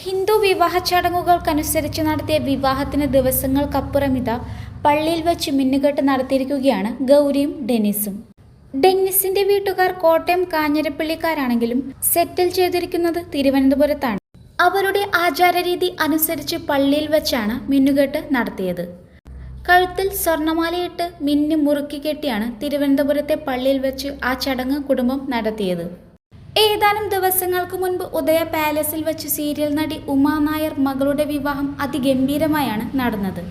ഹിന്ദു വിവാഹ ചടങ്ങുകൾക്കനുസരിച്ച് നടത്തിയ വിവാഹത്തിന് ദിവസങ്ങൾക്കപ്പുറം ഇതാ പള്ളിയിൽ വെച്ച് മിന്നുകെട്ട് നടത്തിയിരിക്കുകയാണ് ഗൗരിയും ഡെന്നിസും. ഡെന്നിസിന്റെ വീട്ടുകാർ കോട്ടയം കാഞ്ഞിരപ്പള്ളിക്കാരാണെങ്കിലും സെറ്റിൽ ചെയ്തിരിക്കുന്നത് തിരുവനന്തപുരത്താണ്. അവരുടെ ആചാരരീതി അനുസരിച്ച് പള്ളിയിൽ വെച്ചാണ് മിന്നുകെട്ട് നടത്തിയത്. കഴുത്തിൽ സ്വർണമാലയിട്ട് മിന്നു മുറുക്കി കെട്ടിയാണ് തിരുവനന്തപുരത്തെ പള്ളിയിൽ വെച്ച് ആ ചടങ്ങ് കുടുംബം നടത്തിയത്. ഏതാനും ദിവസങ്ങൾക്ക് മുൻപ് ഉദയ പാലസിൽ വെച്ച് സീരിയൽ നടി ഉമാ നായർ മകളുടെ വിവാഹം അതിഗംഭീരമായാണ് നടന്നത്.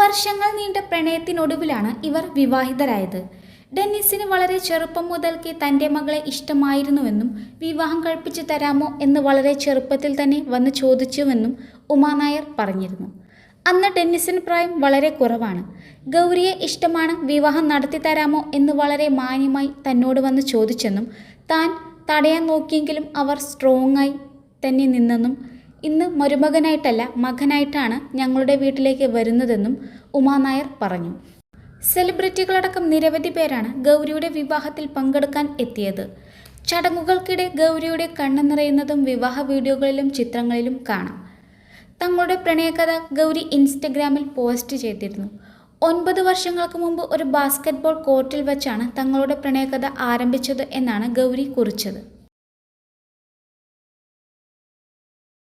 വർഷങ്ങൾ നീണ്ട പ്രണയത്തിനൊടുവിലാണ് ഇവർ വിവാഹിതരായത്. ഡെന്നിസിന് വളരെ ചെറുപ്പം മുതൽക്കേ തന്റെ മകളെ ഇഷ്ടമായിരുന്നുവെന്നും വിവാഹം കഴിപ്പിച്ചു തരാമോ എന്ന് വളരെ ചെറുപ്പത്തിൽ തന്നെ വന്ന് ചോദിച്ചുവെന്നും ഉമാ നായർ പറഞ്ഞിരുന്നു. അന്ന് ഡെന്നിസിന് പ്രായം വളരെ കുറവാണ്. ഗൗരിയെ ഇഷ്ടമാണ് വിവാഹം നടത്തി തരാമോ എന്ന് വളരെ മാന്യമായി തന്നോട് വന്ന് ചോദിച്ചെന്നും താൻ തടയാൻ നോക്കിയെങ്കിലും അവർ സ്ട്രോങ് ആയി തന്നെ നിന്നെന്നും ഇന്ന് മരുമകനായിട്ടല്ല മകനായിട്ടാണ് ഞങ്ങളുടെ വീട്ടിലേക്ക് വരുന്നതെന്നും ഉമാ നായർ പറഞ്ഞു. സെലിബ്രിറ്റികളടക്കം നിരവധി പേരാണ് ഗൗരിയുടെ വിവാഹത്തിൽ പങ്കെടുക്കാൻ എത്തിയത്. ചടങ്ങുകൾക്കിടെ ഗൗരിയുടെ കണ്ണു നിറയുന്നതും വിവാഹ വീഡിയോകളിലും ചിത്രങ്ങളിലും കാണാം. തങ്ങളുടെ പ്രണയകഥ ഗൗരി ഇൻസ്റ്റഗ്രാമിൽ പോസ്റ്റ് ചെയ്തിരുന്നു. ഒൻപത് വർഷങ്ങൾക്ക് മുമ്പ് ഒരു ബാസ്കറ്റ്ബോൾ കോർട്ടിൽ വച്ചാണ് തങ്ങളുടെ പ്രണയകഥ ആരംഭിച്ചത് എന്നാണ് ഗൗരി കുറിച്ചത്.